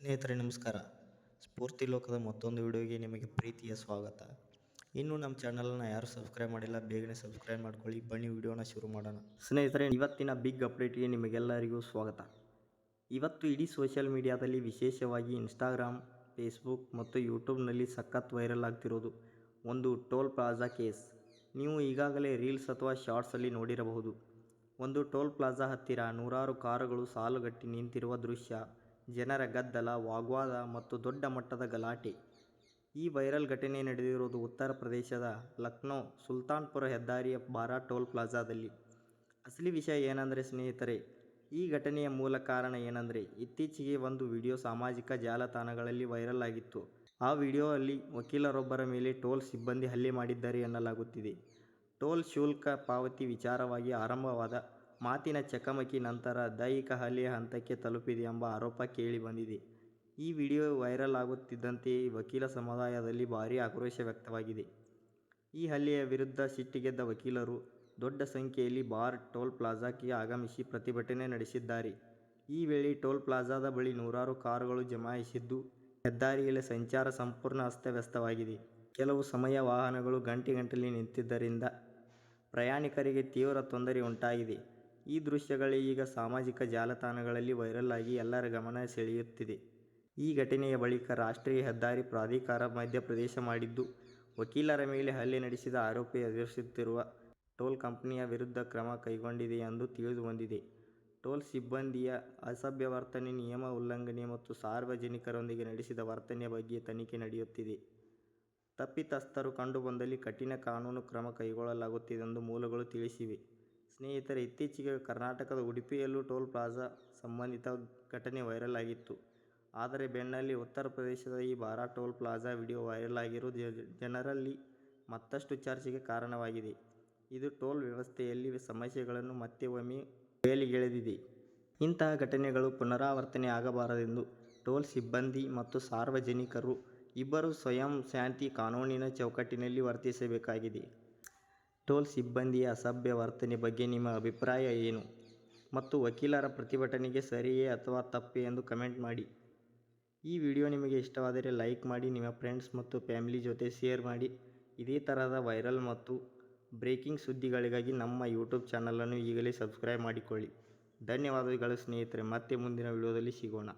ಸ್ನೇಹಿತರೆ, ನಮಸ್ಕಾರ. ಸ್ಫೂರ್ತಿ ಲೋಕದ ಮತ್ತೊಂದು ವಿಡಿಯೋಗೆ ನಿಮಗೆ ಪ್ರೀತಿಯ ಸ್ವಾಗತ. ಇನ್ನೂ ನಮ್ಮ ಚಾನಲನ್ನು ಯಾರು ಸಬ್ಸ್ಕ್ರೈಬ್ ಮಾಡಿಲ್ಲ, ಬೇಗನೆ ಸಬ್ಸ್ಕ್ರೈಬ್ ಮಾಡ್ಕೊಳ್ಳಿ. ಬನ್ನಿ, ವಿಡಿಯೋನ ಶುರು ಮಾಡೋಣ. ಸ್ನೇಹಿತರೆ, ಇವತ್ತಿನ ಬಿಗ್ ಅಪ್ಡೇಟ್ಗೆ ನಿಮಗೆಲ್ಲರಿಗೂ ಸ್ವಾಗತ. ಇವತ್ತು ಇಡೀ ಸೋಷಿಯಲ್ ಮೀಡಿಯಾದಲ್ಲಿ ವಿಶೇಷವಾಗಿ ಇನ್ಸ್ಟಾಗ್ರಾಮ್, ಫೇಸ್ಬುಕ್ ಮತ್ತು ಯೂಟ್ಯೂಬ್ನಲ್ಲಿ ಸಖತ್ ವೈರಲ್ ಆಗ್ತಿರೋದು ಒಂದು ಟೋಲ್ ಪ್ಲಾಜಾ ಕೇಸ್. ನೀವು ಈಗಾಗಲೇ ರೀಲ್ಸ್ ಅಥವಾ ಶಾರ್ಟ್ಸಲ್ಲಿ ನೋಡಿರಬಹುದು. ಒಂದು ಟೋಲ್ ಪ್ಲಾಜಾ ಹತ್ತಿರ ನೂರಾರು ಕಾರುಗಳು ಸಾಲುಗಟ್ಟಿ ನಿಂತಿರುವ ದೃಶ್ಯ. ಜನರ ಗದ್ದಲ, ವಾಗ್ವಾದ ಮತ್ತು ದೊಡ್ಡ ಮಟ್ಟದ ಗಲಾಟೆ. ಈ ವೈರಲ್ ಘಟನೆ ನಡೆದಿರುವುದು ಉತ್ತರ ಪ್ರದೇಶದ ಲಕ್ನೋ, ಸುಲ್ತಾನ್ಪುರ ಹೆದ್ದಾರಿಯ ಬಾರಾ ಟೋಲ್ ಪ್ಲಾಜಾದಲ್ಲಿ. ಅಸಲಿ ವಿಷಯ ಏನಂದರೆ ಸ್ನೇಹಿತರೆ, ಈ ಘಟನೆಯ ಮೂಲ ಕಾರಣ ಏನಂದರೆ ಇತ್ತೀಚೆಗೆ ಒಂದು ವಿಡಿಯೋ ಸಾಮಾಜಿಕ ಜಾಲತಾಣಗಳಲ್ಲಿ ವೈರಲ್ ಆಗಿತ್ತು. ಆ ವಿಡಿಯೋ ಅಲ್ಲಿ ವಕೀಲರೊಬ್ಬರ ಮೇಲೆ ಟೋಲ್ ಸಿಬ್ಬಂದಿ ಹಲ್ಲೆ ಮಾಡಿದ್ದಾರೆ ಎನ್ನಲಾಗುತ್ತಿದೆ. ಟೋಲ್ ಶುಲ್ಕ ಪಾವತಿ ವಿಚಾರವಾಗಿ ಆರಂಭವಾದ ಮಾತಿನ ಚಕಮಕಿ ನಂತರ ದೈಹಿಕ ಹಲ್ಲೆಯ ಹಂತಕ್ಕೆ ತಲುಪಿದೆ ಎಂಬ ಆರೋಪ ಕೇಳಿಬಂದಿದೆ ಈ ವಿಡಿಯೋ ವೈರಲ್ ಆಗುತ್ತಿದ್ದಂತೆಯೇ ವಕೀಲ ಸಮುದಾಯದಲ್ಲಿ ಭಾರೀ ಆಕ್ರೋಶ ವ್ಯಕ್ತವಾಗಿದೆ. ಈ ಹಲ್ಲೆಯ ವಿರುದ್ಧ ಸಿಟ್ಟಿಗೆದ್ದ ವಕೀಲರು ದೊಡ್ಡ ಸಂಖ್ಯೆಯಲ್ಲಿ ಬಾರ್ ಟೋಲ್ ಪ್ಲಾಜಾಕ್ಕೆ ಆಗಮಿಸಿ ಪ್ರತಿಭಟನೆ ನಡೆಸಿದ್ದಾರೆ. ಈ ವೇಳೆ ಟೋಲ್ ಪ್ಲಾಜಾದ ಬಳಿ ನೂರಾರು ಕಾರುಗಳು ಜಮಾಯಿಸಿದ್ದು, ಹೆದ್ದಾರಿಯಲ್ಲಿ ಸಂಚಾರ ಸಂಪೂರ್ಣ ಅಸ್ತವ್ಯಸ್ತವಾಗಿದೆ. ಕೆಲವು ಸಮಯ ವಾಹನಗಳು ಗಂಟೆಗಟ್ಟಲೆ ನಿಂತಿದ್ದರಿಂದ ಪ್ರಯಾಣಿಕರಿಗೆ ತೀವ್ರ ತೊಂದರೆ ಉಂಟಾಗಿದೆ. ಈ ದೃಶ್ಯಗಳೇ ಈಗ ಸಾಮಾಜಿಕ ಜಾಲತಾಣಗಳಲ್ಲಿ ವೈರಲ್ ಆಗಿ ಎಲ್ಲರ ಗಮನ ಸೆಳೆಯುತ್ತಿದೆ. ಈ ಘಟನೆಯ ಬಳಿಕ ರಾಷ್ಟ್ರೀಯ ಹೆದ್ದಾರಿ ಪ್ರಾಧಿಕಾರ ಮಧ್ಯಪ್ರದೇಶ ಮಾಡಿದ್ದು, ವಕೀಲರ ಮೇಲೆ ಹಲ್ಲೆ ನಡೆಸಿದ ಆರೋಪಿ ಎದುರಿಸುತ್ತಿರುವ ಟೋಲ್ ಕಂಪನಿಯ ವಿರುದ್ಧ ಕ್ರಮ ಕೈಗೊಂಡಿದೆ ಎಂದು ತಿಳಿದುಬಂದಿದೆ. ಟೋಲ್ ಸಿಬ್ಬಂದಿಯ ಅಸಭ್ಯ ವರ್ತನೆ, ನಿಯಮ ಉಲ್ಲಂಘನೆ ಮತ್ತು ಸಾರ್ವಜನಿಕರೊಂದಿಗೆ ನಡೆಸಿದ ವರ್ತನೆಯ ಬಗ್ಗೆ ತನಿಖೆ ನಡೆಯುತ್ತಿದೆ. ತಪ್ಪಿತಸ್ಥರು ಕಂಡುಬಂದಲ್ಲಿ ಕಠಿಣ ಕಾನೂನು ಕ್ರಮ ಕೈಗೊಳ್ಳಲಾಗುತ್ತಿದೆ ಎಂದು ಮೂಲಗಳು ತಿಳಿಸಿವೆ. ಸ್ನೇಹಿತರೆ, ಇತ್ತೀಚೆಗೆ ಕರ್ನಾಟಕದ ಉಡುಪಿಯಲ್ಲೂ ಟೋಲ್ ಪ್ಲಾಜಾ ಸಂಬಂಧಿತ ಘಟನೆ ವೈರಲ್ ಆಗಿತ್ತು. ಆದರೆ, ಬೆನ್ನಲ್ಲಿ ಉತ್ತರ ಪ್ರದೇಶದ ಈ Bara toll plaza video viral ಆಗಿರುವುದು ಜನರಲ್ಲಿ ಮತ್ತಷ್ಟು ಚರ್ಚೆಗೆ ಕಾರಣವಾಗಿದೆ. ಇದು ಟೋಲ್ ವ್ಯವಸ್ಥೆಯಲ್ಲಿ ಸಮಸ್ಯೆಗಳನ್ನು ಮತ್ತೆ ಒಮ್ಮೆ ಬಯಲಿಗೆಳೆದಿದೆ ಇಂತಹ ಘಟನೆಗಳು ಪುನರಾವರ್ತನೆ ಆಗಬಾರದೆಂದು ಟೋಲ್ ಸಿಬ್ಬಂದಿ ಮತ್ತು ಸಾರ್ವಜನಿಕರು ಇಬ್ಬರೂ ಸ್ವಯಂ ಶಾಂತಿ ಕಾನೂನಿನ ಚೌಕಟ್ಟಿನಲ್ಲಿ ವರ್ತಿಸಬೇಕಾಗಿದೆ. ಟೋಲ್ ಸಿಬ್ಬಂದಿಯ ಅಸಭ್ಯ ವರ್ತನೆ ಬಗ್ಗೆ ನಿಮ್ಮ ಅಭಿಪ್ರಾಯ ಏನು? ಮತ್ತು ವಕೀಲರ ಪ್ರತಿಭಟನೆಗೆ ಸರಿಯೇ ಅಥವಾ ತಪ್ಪೇ ಎಂದು ಕಮೆಂಟ್ ಮಾಡಿ. ಈ ವಿಡಿಯೋ ನಿಮಗೆ ಇಷ್ಟವಾದರೆ ಲೈಕ್ ಮಾಡಿ, ನಿಮ್ಮ ಫ್ರೆಂಡ್ಸ್ ಮತ್ತು ಫ್ಯಾಮಿಲಿ ಜೊತೆ ಶೇರ್ ಮಾಡಿ. ಇದೇ ತರಹದ ವೈರಲ್ ಮತ್ತು ಬ್ರೇಕಿಂಗ್ ಸುದ್ದಿಗಳಿಗಾಗಿ ನಮ್ಮ ಯೂಟ್ಯೂಬ್ ಚಾನಲನ್ನು ಈಗಲೇ ಸಬ್ಸ್ಕ್ರೈಬ್ ಮಾಡಿಕೊಳ್ಳಿ. ಧನ್ಯವಾದಗಳು ಸ್ನೇಹಿತರೆ, ಮತ್ತೆ ಮುಂದಿನ ವಿಡಿಯೋದಲ್ಲಿ ಸಿಗೋಣ.